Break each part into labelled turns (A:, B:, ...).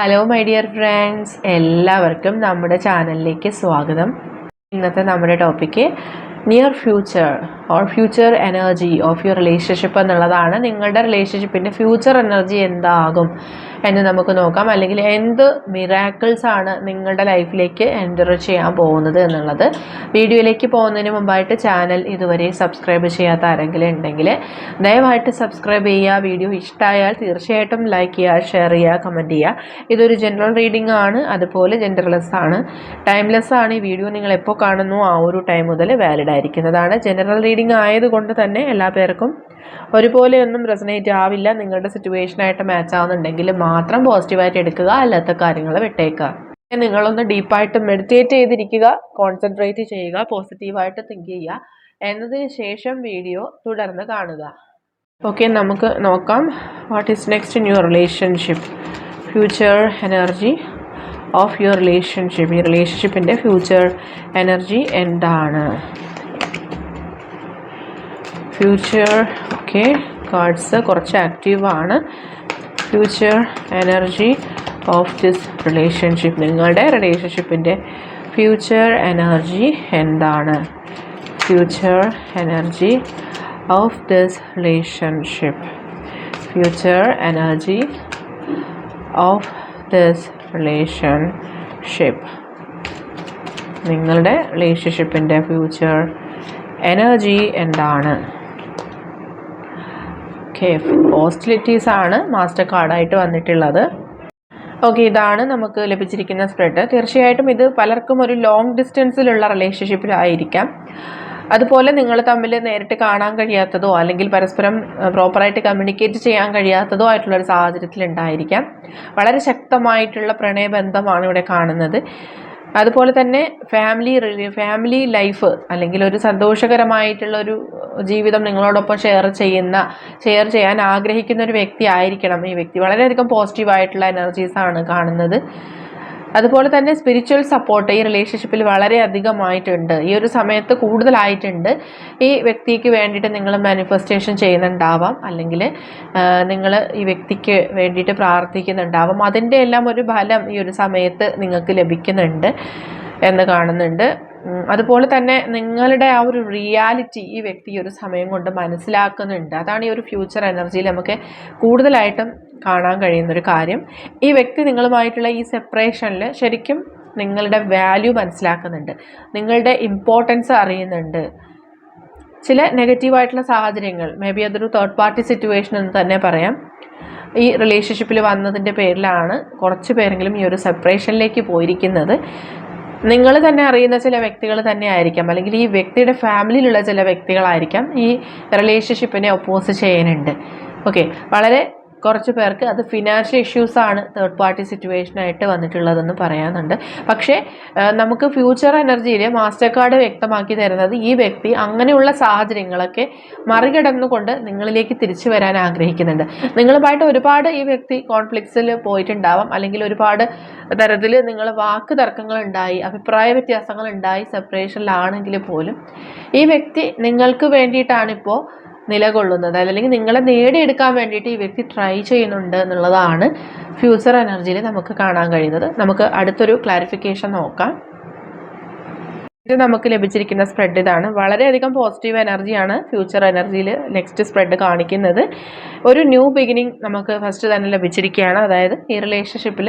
A: Hello my dear friends എല്ലാവർക്കും നമ്മുടെ ചാനലിലേക്ക് സ്വാഗതം. ഇന്നത്തെ നമ്മുടെ topic near future or future energy of your relationship എന്നുള്ളതാണ് നിങ്ങളുടെ റിലേഷൻഷിപ്പിന്റെ ഫ്യൂച്ചർ എനർജി എന്താകും. എന്ന് നമുക്ക് നോക്കാം. അല്ലെങ്കിൽ എന്ത് മിറാക്കിൾസ് ആണ് നിങ്ങളുടെ ലൈഫിലേക്ക് എന്റർ ചെയ്യാൻ പോകുന്നത് എന്നുള്ളത്. വീഡിയോയിലേക്ക് പോകുന്നതിന് മുമ്പായിട്ട് ചാനൽ ഇതുവരെ സബ്സ്ക്രൈബ് ചെയ്യാത്ത ആരെങ്കിലും ഉണ്ടെങ്കിൽ ദയവായിട്ട് സബ്സ്ക്രൈബ് ചെയ്യുക. വീഡിയോ ഇഷ്ടമായാൽ തീർച്ചയായിട്ടും ലൈക്ക് ചെയ്യുക ഷെയർ ചെയ്യുക കമന്റ് ചെയ്യുക. ഇതൊരു ജനറൽ റീഡിംഗ് ആണ്. അതുപോലെ ജെൻഡർലെസ് ആണ്. ടൈംലെസ് ആണ്. ഈ വീഡിയോ നിങ്ങൾ എപ്പോൾ കാണുന്നു ആ ഒരു ടൈം മുതൽ വാലിഡ് ആയിരിക്കുന്നതാണ്. ജനറൽ റീഡിംഗ് ആയതുകൊണ്ട് തന്നെ എല്ലാ പേർക്കും ഒരുപോലെയൊന്നും റെസനേറ്റ് ആവില്ല. നിങ്ങളുടെ സിറ്റുവേഷനായിട്ട് മാച്ച് ആവുന്നുണ്ടെങ്കിൽ മാത്രം പോസിറ്റീവായിട്ട് എടുക്കുക അല്ലാത്ത കാര്യങ്ങൾ വിട്ടേക്കുക. നിങ്ങളൊന്ന് ഡീപ്പായിട്ട് മെഡിറ്റേറ്റ് ചെയ്തിരിക്കുക കോൺസെൻട്രേറ്റ് ചെയ്യുക പോസിറ്റീവായിട്ട് തിങ്ക് ചെയ്യുക. എന്നതിന് ശേഷം വീഡിയോ തുടർന്ന് കാണുക. ഓക്കെ നമുക്ക് നോക്കാം. What is next your relationship future energy of your relationship ഈ റിലേഷൻഷിപ്പിന്റെ ഫ്യൂച്ചർ എനർജി എന്താണ്? ഫ്യൂച്ചർ ഓക്കെ കാർഡ്സ് കുറച്ച് ആക്റ്റീവാണ് future energy of this relationship നിങ്ങളുടെ റിലേഷൻഷിപ്പിന്റെ ഫ്യൂച്ചർ എനർജി എന്താണ്? Future energy of this relationship future energy of this relationship നിങ്ങളുടെ റിലേഷൻഷിപ്പിന്റെ future energy എന്താണ്? ഓക്കെ ഹോസ്റ്റിലിറ്റീസ് ആണ് മാസ്റ്റർ കാർഡായിട്ട് വന്നിട്ടുള്ളത്. ഓക്കെ ഇതാണ് നമുക്ക് ലഭിച്ചിരിക്കുന്ന സ്പ്രെഡ് തീർച്ചയായിട്ടും ഇത് പലർക്കും ഒരു ലോങ് ഡിസ്റ്റൻസിലുള്ള റിലേഷൻഷിപ്പിലായിരിക്കാം അതുപോലെ നിങ്ങൾ തമ്മിൽ നേരിട്ട് കാണാൻ കഴിയാത്തതോ അല്ലെങ്കിൽ പരസ്പരം പ്രോപ്പറായിട്ട് കമ്മ്യൂണിക്കേറ്റ് ചെയ്യാൻ കഴിയാത്തതോ ആയിട്ടുള്ള ഒരു സാഹചര്യത്തിൽ ഉണ്ടായിരിക്കാം. വളരെ ശക്തമായിട്ടുള്ള പ്രണയബന്ധമാണ് ഇവിടെ കാണുന്നത്. അതുപോലെ തന്നെ ഫാമിലി ഫാമിലി ലൈഫ് അല്ലെങ്കിൽ ഒരു സന്തോഷകരമായിട്ടുള്ള ഒരു ജീവിതം നിങ്ങളോടൊപ്പം ഷെയർ ചെയ്യുന്ന ഷെയർ ചെയ്യാൻ ആഗ്രഹിക്കുന്ന ഒരു വ്യക്തി ആയിരിക്കണം. ഈ വ്യക്തി വളരെയധികം പോസിറ്റീവായിട്ടുള്ള എനർജീസാണ് കാണുന്നത്. അതുപോലെ തന്നെ സ്പിരിച്വൽ സപ്പോർട്ട് ഈ റിലേഷൻഷിപ്പിൽ വളരെ അധികമായിട്ടുണ്ട് ഈ ഒരു സമയത്ത് കൂടുതലായിട്ടുണ്ട്. ഈ വ്യക്തിക്ക് വേണ്ടിയിട്ട് നിങ്ങൾ മാനിഫെസ്റ്റേഷൻ ചെയ്യുന്നുണ്ടാവാം. അല്ലെങ്കിൽ നിങ്ങൾ ഈ വ്യക്തിക്ക് വേണ്ടിയിട്ട് പ്രാർത്ഥിക്കുന്നുണ്ടാവാം. അതിന്റെ എല്ലാം ഒരു ഫലം ഈ ഒരു സമയത്ത് നിങ്ങൾക്ക് ലഭിക്കുന്നുണ്ട് എന്ന് കാണുന്നുണ്ട്. അതുപോലെ തന്നെ നിങ്ങളുടെ ആ ഒരു റിയാലിറ്റി ഈ വ്യക്തി ഒരു സമയം കൊണ്ട് മനസ്സിലാക്കുന്നുണ്ട്. അതാണ് ഈ ഒരു ഫ്യൂച്ചർ എനർജിയിൽ നമുക്ക് കൂടുതലായിട്ടും കാണാൻ കഴിയുന്നൊരു കാര്യം. ഈ വ്യക്തി നിങ്ങളുമായിട്ടുള്ള ഈ സെപ്പറേഷനിൽ ശരിക്കും നിങ്ങളുടെ വാല്യൂ മനസ്സിലാക്കുന്നുണ്ട്. നിങ്ങളുടെ ഇമ്പോർട്ടൻസ് അറിയുന്നുണ്ട്. ചില നെഗറ്റീവായിട്ടുള്ള സാഹചര്യങ്ങൾ മേ ബി അതൊരു തേർഡ് പാർട്ടി സിറ്റുവേഷൻ എന്ന് തന്നെ പറയാം. ഈ റിലേഷൻഷിപ്പിൽ വന്നതിന്റെ പേരിലാണ് കുറച്ച് പേരെങ്കിലും ഈ ഒരു സെപ്പറേഷനിലേക്ക് പോയിരിക്കുന്നത്. നിങ്ങൾ തന്നെ അറിയുന്ന ചില വ്യക്തികൾ തന്നെ ആയിരിക്കാം അല്ലെങ്കിൽ ഈ വ്യക്തിയുടെ ഫാമിലിയിലുള്ള ചില വ്യക്തികളായിരിക്കാം ഈ റിലേഷൻഷിപ്പിനെ ഒപ്പോസ് ചെയ്യാനുണ്ട്. ഓക്കെ വളരെ കുറച്ച് പേർക്ക് അത് ഫിനാൻഷ്യൽ ഇഷ്യൂസാണ് തേർഡ് പാർട്ടി സിറ്റുവേഷനായിട്ട് വന്നിട്ടുള്ളതെന്ന് പറയാനുണ്ട്. പക്ഷേ നമുക്ക് ഫ്യൂച്ചർ എനർജിയിൽ മാസ്റ്റർ കാർഡ് വ്യക്തമാക്കി തരുന്നത് ഈ വ്യക്തി അങ്ങനെയുള്ള സാഹചര്യങ്ങളൊക്കെ മറികടന്നുകൊണ്ട് നിങ്ങളിലേക്ക് തിരിച്ചു വരാൻ ആഗ്രഹിക്കുന്നുണ്ട്. നിങ്ങളുമായിട്ട് ഒരുപാട് ഈ വ്യക്തി കോൺഫ്ലിക്ട്സിൽ പോയിട്ടുണ്ടാവാം. അല്ലെങ്കിൽ ഒരുപാട് തരത്തിൽ നിങ്ങൾ വാക്ക് തർക്കങ്ങൾ ഉണ്ടായി അഭിപ്രായ വ്യത്യാസങ്ങൾ ഉണ്ടായി സെപ്പറേഷനിലാണെങ്കിൽ പോലും ഈ വ്യക്തി നിങ്ങൾക്ക് വേണ്ടിയിട്ടാണിപ്പോൾ നിലകൊള്ളുന്നത്. അല്ലെങ്കിൽ നിങ്ങളെ നേടിയെടുക്കാൻ വേണ്ടിയിട്ട് ഈ വ്യക്തി ട്രൈ ചെയ്യുന്നുണ്ട് എന്നുള്ളതാണ് ഫ്യൂച്ചർ എനർജിയിൽ നമുക്ക് കാണാൻ കഴിയുന്നത്. നമുക്ക് അടുത്തൊരു ക്ലാരിഫിക്കേഷൻ നോക്കാം. ഇത് നമുക്ക് ലഭിച്ചിരിക്കുന്ന സ്പ്രെഡ് ഇതാണ്. വളരെയധികം പോസിറ്റീവ് എനർജിയാണ് ഫ്യൂച്ചർ എനർജിയിൽ നെക്സ്റ്റ് സ്പ്രെഡ് കാണിക്കുന്നത്. ഒരു ന്യൂ ബിഗിനിങ് നമുക്ക് ഫസ്റ്റ് തന്നെ ലഭിച്ചിരിക്കുകയാണ്. അതായത് ഈ റിലേഷൻഷിപ്പിൽ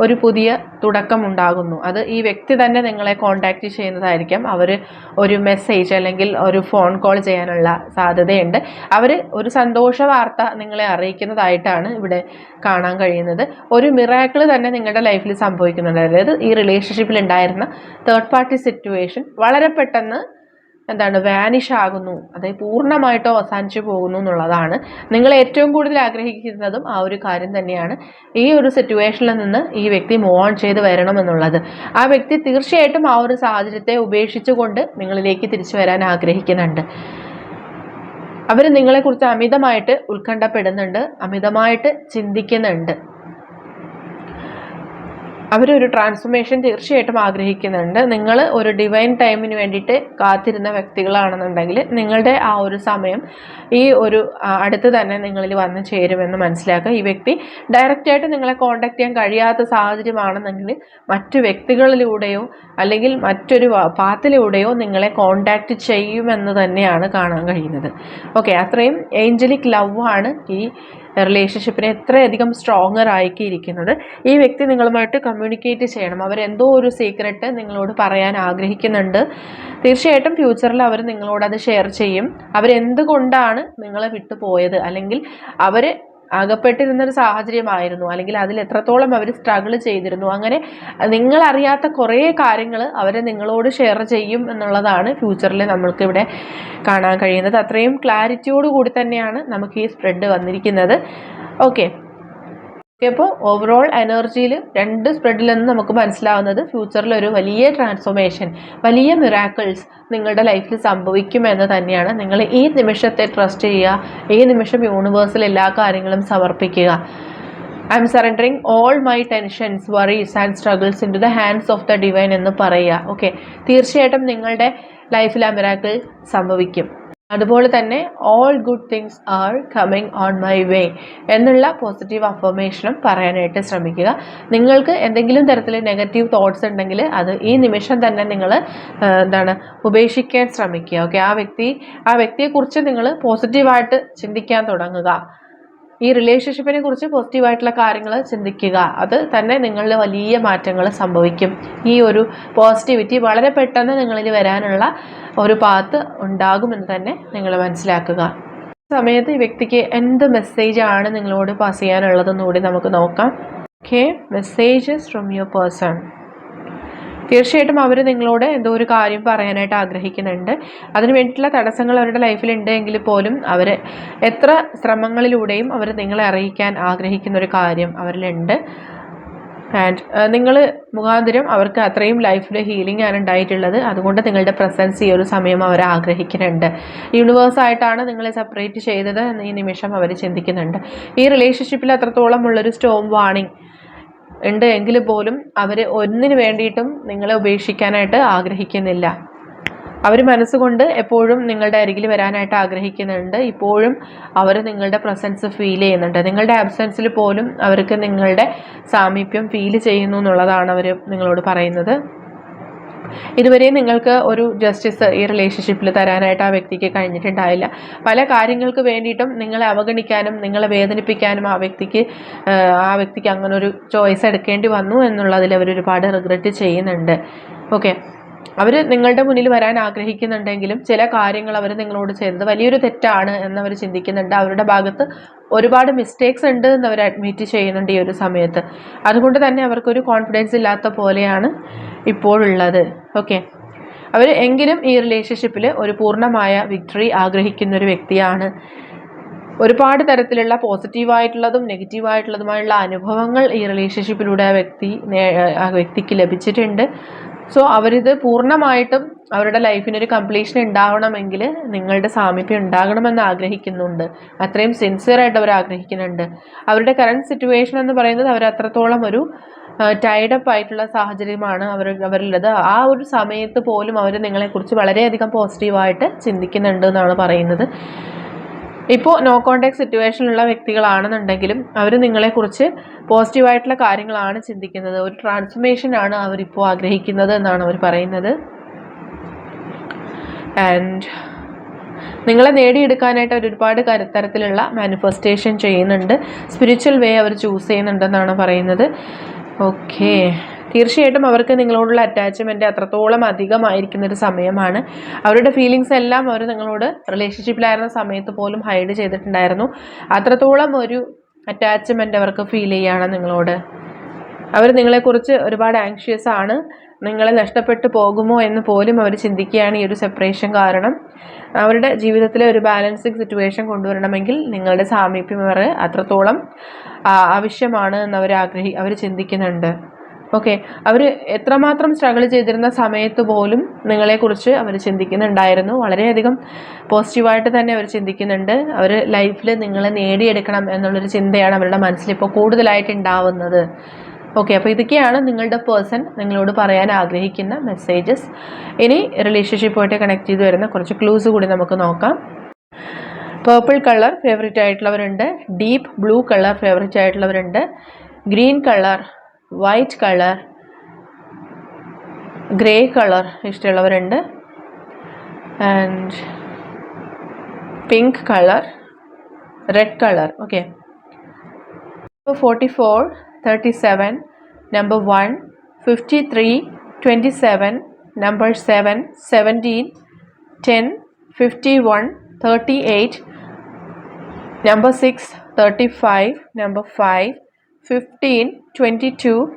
A: ഒരു പുതിയ തുടക്കം ഉണ്ടാകുന്നു. അത് ഈ വ്യക്തി തന്നെ നിങ്ങളെ കോണ്ടാക്റ്റ് ചെയ്യുന്നതായിരിക്കാം. അവർ ഒരു മെസ്സേജ് അല്ലെങ്കിൽ ഒരു ഫോൺ കോൾ ചെയ്യാനുള്ള സാധ്യതയുണ്ട്. അവർ ഒരു സന്തോഷ വാർത്ത നിങ്ങളെ അറിയിക്കുന്നതായിട്ടാണ് ഇവിടെ കാണാൻ കഴിയുന്നത്. ഒരു മിറാക്കിൾ തന്നെ നിങ്ങളുടെ ലൈഫിൽ സംഭവിക്കുന്നുണ്ട്. അതായത് ഈ റിലേഷൻഷിപ്പിൽ ഉണ്ടായിരുന്ന തേർഡ് പാർട്ടി സിറ്റുവേഷൻ വളരെ പെട്ടെന്ന് എന്താണ് വാനിഷ് ആകുന്നു. അതായത് പൂർണമായിട്ടോ അവസാനിച്ചു പോകുന്നു എന്നുള്ളതാണ്. നിങ്ങൾ ഏറ്റവും കൂടുതൽ ആഗ്രഹിക്കുന്നതും ആ ഒരു കാര്യം തന്നെയാണ്. ഈ ഒരു സിറ്റുവേഷനിൽ നിന്ന് ഈ വ്യക്തി മൂവ് ഓൺ ചെയ്ത് വരണമെന്നുള്ളത് ആ വ്യക്തി തീർച്ചയായിട്ടും ആ ഒരു സാഹചര്യത്തെ ഉപേക്ഷിച്ചുകൊണ്ട് നിങ്ങളിലേക്ക് തിരിച്ചു വരാൻ ആഗ്രഹിക്കുന്നുണ്ട്. അവർ നിങ്ങളെക്കുറിച്ച് അമിതമായിട്ട് ഉത്കണ്ഠപ്പെടുന്നുണ്ട് അമിതമായിട്ട് ചിന്തിക്കുന്നുണ്ട്. അവരൊരു ട്രാൻസ്ഫോർമേഷൻ തീർച്ചയായിട്ടും ആഗ്രഹിക്കുന്നുണ്ട്. നിങ്ങൾ ഒരു ഡിവൈൻ ടൈമിന് വേണ്ടിയിട്ട് കാത്തിരുന്ന വ്യക്തികളാണെന്നുണ്ടെങ്കിൽ നിങ്ങളുടെ ആ ഒരു സമയം ഈ ഒരു അടുത്ത് തന്നെ നിങ്ങളിൽ വന്ന് ചേരുമെന്ന് മനസ്സിലാക്കുക. ഈ വ്യക്തി ഡയറക്റ്റായിട്ട് നിങ്ങളെ കോൺടാക്ട് ചെയ്യാൻ കഴിയാത്ത സാഹചര്യമാണെന്നെങ്കിൽ മറ്റു വ്യക്തികളിലൂടെയോ അല്ലെങ്കിൽ മറ്റൊരു പാത്തിലൂടെയോ നിങ്ങളെ കോൺടാക്റ്റ് ചെയ്യുമെന്ന് തന്നെയാണ് കാണാൻ കഴിയുന്നത്. ഓക്കെ അത്രയും ഏഞ്ചലിക് ലവ് ആണ് ഈ റിലേഷൻഷിപ്പിനെ എത്രയധികം സ്ട്രോങ്ങർ ആക്കിയിരിക്കുന്നത് ഈ വ്യക്തി നിങ്ങളുമായിട്ട് കമ്മ്യൂണിക്കേറ്റ് ചെയ്യണം. അവരെന്തോ ഒരു സീക്രട്ട് നിങ്ങളോട് പറയാൻ ആഗ്രഹിക്കുന്നുണ്ട്. തീർച്ചയായിട്ടും ഫ്യൂച്ചറിൽ അവർ നിങ്ങളോട് അത് ഷെയർ ചെയ്യും. അവരെന്തുകൊണ്ടാണ് നിങ്ങളെ വിട്ടുപോയത്? അല്ലെങ്കിൽ അവർ അകപ്പെട്ടിരുന്നൊരു സാഹചര്യമായിരുന്നു. അല്ലെങ്കിൽ അതിൽ എത്രത്തോളം അവർ സ്ട്രഗിൾ ചെയ്തിരുന്നു. അങ്ങനെ നിങ്ങളറിയാത്ത കുറേ കാര്യങ്ങൾ അവരെ നിങ്ങളോട് ഷെയർ ചെയ്യും എന്നുള്ളതാണ് ഫ്യൂച്ചറിൽ നമ്മൾക്ക് ഇവിടെ കാണാൻ കഴിയുന്നത്. അത്രയും ക്ലാരിറ്റിയോട് കൂടി തന്നെയാണ് നമുക്ക് ഈ സ്പ്രെഡ് വന്നിരിക്കുന്നത്. ഓക്കെ അപ്പോൾ ഓവറോൾ എനർജിയിൽ രണ്ട് സ്പ്രെഡിൽ നിന്ന് നമുക്ക് മനസ്സിലാവുന്നത് ഫ്യൂച്ചറിൽ ഒരു വലിയ ട്രാൻസ്ഫോർമേഷൻ വലിയ മിറാക്കിൾസ് നിങ്ങളുടെ ലൈഫിൽ സംഭവിക്കുമെന്ന് തന്നെയാണ്. നിങ്ങൾ ഈ നിമിഷത്തെ ട്രസ്റ്റ് ചെയ്യുക ഈ നിമിഷം യൂണിവേഴ്സിൽ എല്ലാ കാര്യങ്ങളും സമർപ്പിക്കുക. I'm surrendering all my tensions worries and struggles into the hands of the divine എന്ന് പറയുക. ഓക്കെ തീർച്ചയായിട്ടും നിങ്ങളുടെ ലൈഫിൽ ആ മിറാക്കിൾ സംഭവിക്കും. അതുപോലെ തന്നെ all good things are coming on my way എന്നുള്ള പോസിറ്റീവ് അഫർമേഷനും പറയാനായിട്ട് ശ്രമിക്കുക. നിങ്ങൾക്ക് എന്തെങ്കിലും തരത്തിൽ നെഗറ്റീവ് തോട്ട്സ് ഉണ്ടെങ്കിൽ അത് ഈ നിമിഷം തന്നെ നിങ്ങൾ എന്താണ് ഉപേക്ഷിക്കാൻ ശ്രമിക്കുക. ഓക്കെ ആ വ്യക്തി ആ വ്യക്തിയെക്കുറിച്ച് നിങ്ങൾ പോസിറ്റീവായിട്ട് ചിന്തിക്കാൻ തുടങ്ങുക. ഈ റിലേഷൻഷിപ്പിനെ കുറിച്ച് പോസിറ്റീവായിട്ടുള്ള കാര്യങ്ങൾ ചിന്തിക്കുക. അത് തന്നെ നിങ്ങളിൽ വലിയ മാറ്റങ്ങൾ സംഭവിക്കും. ഈ ഒരു പോസിറ്റിവിറ്റി വളരെ പെട്ടെന്ന് നിങ്ങളിൽ വരാനുള്ള ഒരു പാത്ത് ഉണ്ടാകുമെന്ന് തന്നെ നിങ്ങൾ മനസ്സിലാക്കുക. സമയത്ത് ഈ വ്യക്തിക്ക് എന്ത് മെസ്സേജാണ് നിങ്ങളോട് പാസ് ചെയ്യാനുള്ളതെന്ന് കൂടി നമുക്ക് നോക്കാം. Okay messages from your person തീർച്ചയായിട്ടും അവർ നിങ്ങളോട് എന്തോ ഒരു കാര്യം പറയാനായിട്ട് ആഗ്രഹിക്കുന്നുണ്ട്. അതിന് വേണ്ടിയിട്ടുള്ള തടസ്സങ്ങൾ അവരുടെ ലൈഫിലുണ്ട് എങ്കിൽ പോലും അവർ എത്ര ശ്രമങ്ങളിലൂടെയും അവർ നിങ്ങളെ അറിയിക്കാൻ ആഗ്രഹിക്കുന്ന ഒരു കാര്യം അവരിലുണ്ട്. ആൻഡ് നിങ്ങൾ മുഖാന്തരം അവർക്ക് അത്രയും ലൈഫിൽ ഹീലിംഗ് ആണ് ഉണ്ടായിട്ടുള്ളത്. അതുകൊണ്ട് നിങ്ങളുടെ പ്രസൻസ് ഈ ഒരു സമയം അവർ ആഗ്രഹിക്കുന്നുണ്ട്. യൂണിവേഴ്സായിട്ടാണ് നിങ്ങളെ സെപ്പറേറ്റ് ചെയ്തത് എന്ന് ഈ നിമിഷം അവർ ചിന്തിക്കുന്നുണ്ട്. ഈ റിലേഷൻഷിപ്പിൽ അത്രത്തോളം ഉള്ളൊരു സ്റ്റോം വാണിംഗ് ഉണ്ട് എങ്കിൽ പോലും അവർ ഒന്നിനു വേണ്ടിയിട്ടും നിങ്ങളെ ഉപേക്ഷിക്കാനായിട്ട് ആഗ്രഹിക്കുന്നില്ല. അവർ മനസ്സുകൊണ്ട് എപ്പോഴും നിങ്ങളുടെ അരികിൽ വരാനായിട്ട് ആഗ്രഹിക്കുന്നുണ്ട്. ഇപ്പോഴും അവർ നിങ്ങളുടെ പ്രസൻസ് ഫീൽ ചെയ്യുന്നുണ്ട്. നിങ്ങളുടെ ആബ്സെൻസിൽ പോലും അവർക്ക് നിങ്ങളുടെ സാമീപ്യം ഫീൽ ചെയ്യുന്നു എന്നുള്ളതാണ് അവർ നിങ്ങളോട് പറയുന്നത്. ഇതുവരെ നിങ്ങൾക്ക് ഒരു ജസ്റ്റിസ് ഈ റിലേഷൻഷിപ്പിൽ തരാനായിട്ട് ആ വ്യക്തിക്ക് കഴിഞ്ഞിട്ടുണ്ടായില്ല. പല കാര്യങ്ങൾക്ക് വേണ്ടിയിട്ടും നിങ്ങളെ അവഗണിക്കാനും നിങ്ങളെ വേദനിപ്പിക്കാനും ആ വ്യക്തിക്ക് ആ, ആ വ്യക്തിക്ക് അങ്ങനെ ഒരു ചോയ്സ് എടുക്കേണ്ടി വന്നു എന്നുള്ളതിൽ അവർ ഒരുപാട് റിഗ്രറ്റ് ചെയ്യുന്നുണ്ട്. ഓക്കെ അവർ നിങ്ങളുടെ മുന്നിൽ വരാൻ ആഗ്രഹിക്കുന്നുണ്ടെങ്കിലും ചില കാര്യങ്ങൾ അവർ നിങ്ങളോട് ചെയ്തത് വലിയൊരു തെറ്റാണ് എന്നവർ ചിന്തിക്കുന്നുണ്ട്. അവരുടെ ഭാഗത്ത് ഒരുപാട് മിസ്റ്റേക്സ് ഉണ്ട് എന്ന് അവർ അഡ്മിറ്റ് ചെയ്യുന്നുണ്ട് ഈ ഒരു സമയത്ത്. അതുകൊണ്ട് തന്നെ അവർക്കൊരു കോൺഫിഡൻസ് ഇല്ലാത്ത പോലെയാണ് ഇപ്പോഴുള്ളത്. ഓക്കെ അവർ എങ്കിലും ഈ റിലേഷൻഷിപ്പിൽ ഒരു പൂർണമായ വിക്ടറി ആഗ്രഹിക്കുന്ന ഒരു വ്യക്തിയാണ്. ഒരുപാട് തരത്തിലുള്ള പോസിറ്റീവായിട്ടുള്ളതും നെഗറ്റീവായിട്ടുള്ളതുമായുള്ള അനുഭവങ്ങൾ ഈ റിലേഷൻഷിപ്പിലൂടെ ആ വ്യക്തി ആ വ്യക്തിക്ക് ലഭിച്ചിട്ടുണ്ട്. സോ അവരിത് പൂർണമായിട്ടും അവരുടെ ലൈഫിനൊരു കംപ്ലീഷൻ ഉണ്ടാവണമെങ്കിൽ നിങ്ങളുടെ സാമീപ്യം ഉണ്ടാകണമെന്ന് ആഗ്രഹിക്കുന്നുണ്ട്. അത്രയും സിൻസിയറായിട്ട് അവർ ആഗ്രഹിക്കുന്നുണ്ട്. അവരുടെ കറണ്ട് സിറ്റുവേഷൻ എന്ന് പറയുന്നത് അവർ അത്രത്തോളം ഒരു ടൈഡപ്പ് ആയിട്ടുള്ള സാഹചര്യമാണ് അവർ അവരുള്ളത് ആ ഒരു സമയത്ത് പോലും അവർ നിങ്ങളെക്കുറിച്ച് വളരെയധികം പോസിറ്റീവായിട്ട് ചിന്തിക്കുന്നുണ്ട് എന്നാണ് പറയുന്നത്. ഇപ്പോൾ നോ കോണ്ടാക്ട് സിറ്റുവേഷനിലുള്ള വ്യക്തികളാണെന്നുണ്ടെങ്കിലും അവർ നിങ്ങളെക്കുറിച്ച് പോസിറ്റീവായിട്ടുള്ള കാര്യങ്ങളാണ് ചിന്തിക്കുന്നത്. ഒരു ട്രാൻസ്ഫർമേഷൻ ആണ് അവരിപ്പോൾ ആഗ്രഹിക്കുന്നത് എന്നാണ് അവർ പറയുന്നത്. ആൻഡ് നിങ്ങളെ നേടിയെടുക്കാനായിട്ട് അവർ ഒരുപാട് തരത്തിലുള്ള മാനിഫെസ്റ്റേഷൻ ചെയ്യുന്നുണ്ട്. സ്പിരിച്വൽ വേ അവർ ചൂസ് ചെയ്യുന്നുണ്ടെന്നാണ് പറയുന്നത്. ഓക്കെ തീർച്ചയായിട്ടും അവർക്ക് നിങ്ങളോടുള്ള അറ്റാച്ച്മെന്റ് അത്രത്തോളം അധികമായിരിക്കുന്ന ഒരു സമയമാണ്. അവരുടെ ഫീലിങ്സ് എല്ലാം അവർ നിങ്ങളോട് റിലേഷൻഷിപ്പിലായിരുന്ന സമയത്ത് പോലും ഹൈഡ് ചെയ്തിട്ടുണ്ടായിരുന്നു. അത്രത്തോളം ഒരു അറ്റാച്ച്മെന്റ് അവർക്ക് ഫീൽ ചെയ്യുകയാണ് നിങ്ങളോട്. അവർ നിങ്ങളെക്കുറിച്ച് ഒരുപാട് ആങ്ഷ്യസ് ആണ്. നിങ്ങളെ നഷ്ടപ്പെട്ടു പോകുമോ എന്ന് പോലും അവർ ചിന്തിക്കുകയാണ് ഈ ഒരു സെപ്പറേഷൻ കാരണം. അവരുടെ ജീവിതത്തിലെ ഒരു ബാലൻസിങ് സിറ്റുവേഷൻ കൊണ്ടുവരണമെങ്കിൽ നിങ്ങളുടെ സാമീപ്യം അവർ അത്രത്തോളം ആവശ്യമാണ് എന്ന് അവർ ആഗ്രഹി അവർ ചിന്തിക്കുന്നുണ്ട്. ഓക്കെ അവർ എത്രമാത്രം സ്ട്രഗിൾ ചെയ്തിരുന്ന സമയത്ത് പോലും നിങ്ങളെക്കുറിച്ച് അവർ ചിന്തിക്കുന്നുണ്ടായിരുന്നു. വളരെയധികം പോസിറ്റീവായിട്ട് തന്നെ അവർ ചിന്തിക്കുന്നുണ്ട്. അവർ ലൈഫിൽ നിങ്ങളെ നേടിയെടുക്കണം എന്നുള്ളൊരു ചിന്തയാണ് അവരുടെ മനസ്സിൽ ഇപ്പോൾ കൂടുതലായിട്ട് ഉണ്ടാവുന്നത്. ഓക്കെ അപ്പോൾ ഇതൊക്കെയാണ് നിങ്ങളുടെ പേഴ്സൺ നിങ്ങളോട് പറയാൻ ആഗ്രഹിക്കുന്ന മെസ്സേജസ് ഇനി റിലേഷൻഷിപ്പുമായിട്ട് കണക്ട് ചെയ്ത് വരുന്ന കുറച്ച് ക്ലൂസ് കൂടി നമുക്ക് നോക്കാം. പേർപ്പിൾ കളർ ഫേവറേറ്റ് ആയിട്ടുള്ളവരുണ്ട്. Deep blue colour favourite ആയിട്ടുള്ളവരുണ്ട്. Green colour white colour grey colour ഇഷ്ടമുള്ളവരുണ്ട്. And pink colour red colour. Okay forty four thirty seven number one fifty three twenty seven number seven seventeen ten fifty one thirty eight number 6 35 number 5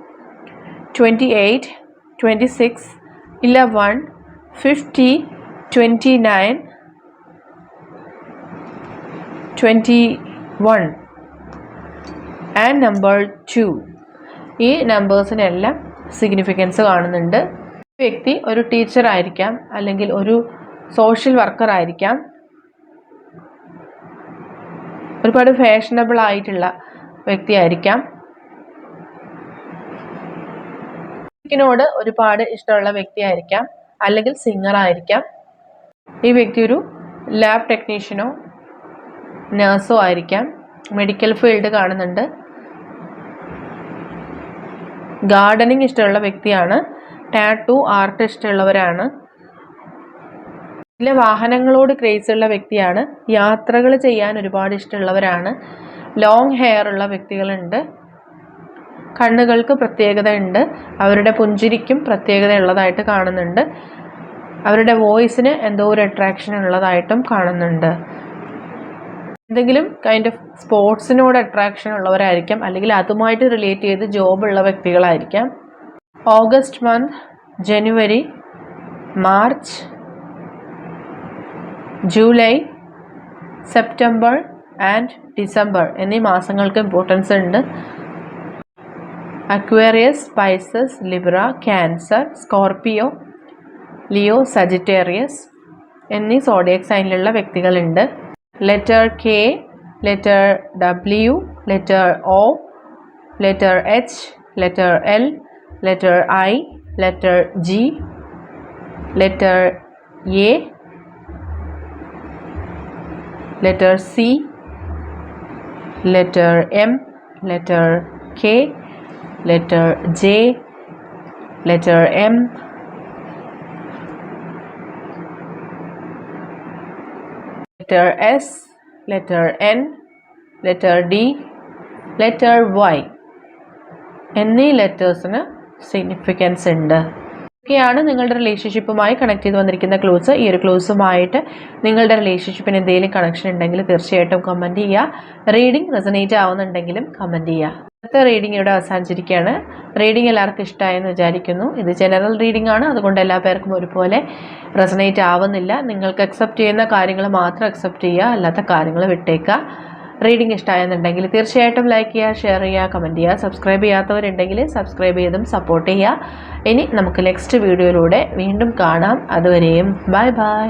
A: 15 22 28 26 11 50 29 21 and number two ഈ നമ്പേഴ്സിനെല്ലാം significance കാണുന്നുണ്ട്. വ്യക്തി ഒരു teacher ആയിരിക്കാം അല്ലെങ്കിൽ ഒരു social worker ആയിരിക്കാം. ഒരുപാട് ഫാഷനബിൾ ആയിട്ടുള്ള വ്യക്തിയായിരിക്കാം മ്യൂസിക്കിനോട് ഒരുപാട് ഇഷ്ടമുള്ള വ്യക്തിയായിരിക്കാം. അല്ലെങ്കിൽ സിംഗർ ആയിരിക്കാം. ഈ വ്യക്തി ഒരു ലാബ് ടെക്നീഷ്യനോ നേഴ്സോ ആയിരിക്കാം. മെഡിക്കൽ ഫീൽഡ് കാണുന്നുണ്ട്. ഗാർഡനിങ് ഇഷ്ടമുള്ള വ്യക്തിയാണ്. ടാറ്റു ആർട്ട് ഇഷ്ടമുള്ളവരാണ്. ചില വാഹനങ്ങളോട് ക്രേസ് ഉള്ള വ്യക്തിയാണ്. യാത്രകൾ ചെയ്യാൻ ഒരുപാട് ഇഷ്ടമുള്ളവരാണ്. ലോങ് ഹെയർ ഉള്ള വ്യക്തികളുണ്ട്. കണ്ണുകൾക്ക് പ്രത്യേകതയുണ്ട്. അവരുടെ പുഞ്ചിരിക്കും പ്രത്യേകത ഉള്ളതായിട്ട് കാണുന്നുണ്ട്. അവരുടെ വോയിസിന് എന്തോ ഒരു അട്രാക്ഷൻ ഉള്ളതായിട്ടും കാണുന്നുണ്ട്. എന്തെങ്കിലും കൈൻഡ് ഓഫ് സ്പോർട്സിനോട് അട്രാക്ഷൻ ഉള്ളവരായിരിക്കാം. അല്ലെങ്കിൽ അതുമായിട്ട് റിലേറ്റ് ചെയ്ത് ജോബുള്ള വ്യക്തികളായിരിക്കാം. August month January March July September and December എന്നീ മാസങ്ങൾക്ക് ഇമ്പോർട്ടൻസ് ഉണ്ട്. Aquarius Pisces Libra Cancer Scorpio Leo Sagittarius എന്നീ സോഡിയക് സൈനിലുള്ള വ്യക്തികളുണ്ട്. Letter K letter W letter O letter H letter L letter I letter G letter A letter C letter M letter K, letter J, letter M, letter S, letter N, letter D, letter Y. എന്നീ ലെറ്റേഴ്സിന് significance ഉണ്ട്. ഒക്കെയാണ് നിങ്ങളുടെ റിലേഷൻഷിപ്പുമായി connect ചെയ്ത് വന്നിരിക്കുന്ന clues ഈ ഒരു ക്ലൂസുമായിട്ട് നിങ്ങളുടെ റിലേഷൻഷിപ്പിന് എന്തെങ്കിലും കണക്ഷൻ ഉണ്ടെങ്കിൽ തീർച്ചയായിട്ടും കമന്റ് ചെയ്യുക. റീഡിംഗ് റെസനേറ്റ് ആവുന്നുണ്ടെങ്കിലും കമന്റ് ചെയ്യുക. ഇന്നത്തെ റീഡിംഗ് ഇവിടെ അവസാനിച്ചിരിക്കുകയാണ്. റീഡിംഗ് എല്ലാവർക്കും ഇഷ്ടമായെന്ന് വിചാരിക്കുന്നു. ഇത് ജനറൽ റീഡിംഗ് ആണ്. അതുകൊണ്ട് എല്ലാ പേർക്കും ഒരുപോലെ റെസനേറ്റ് ആവുന്നില്ല. നിങ്ങൾക്ക് അക്സെപ്റ്റ് ചെയ്യുന്ന കാര്യങ്ങൾ മാത്രം അക്സെപ്റ്റ് ചെയ്യുക. അല്ലാത്ത കാര്യങ്ങൾ വിട്ടേക്കുക. റീഡിംഗ് ഇഷ്ടമായെന്നുണ്ടെങ്കിൽ തീർച്ചയായിട്ടും ലൈക്ക് ചെയ്യുക ഷെയർ ചെയ്യുക കമന്റ് ചെയ്യുക. സബ്സ്ക്രൈബ് ചെയ്യാത്തവരുണ്ടെങ്കിൽ സബ്സ്ക്രൈബ് ചെയ്തും സപ്പോർട്ട് ചെയ്യുക. ഇനി നമുക്ക് നെക്സ്റ്റ് വീഡിയോയിലൂടെ വീണ്ടും കാണാം. അതുവരെയും ബൈ ബൈ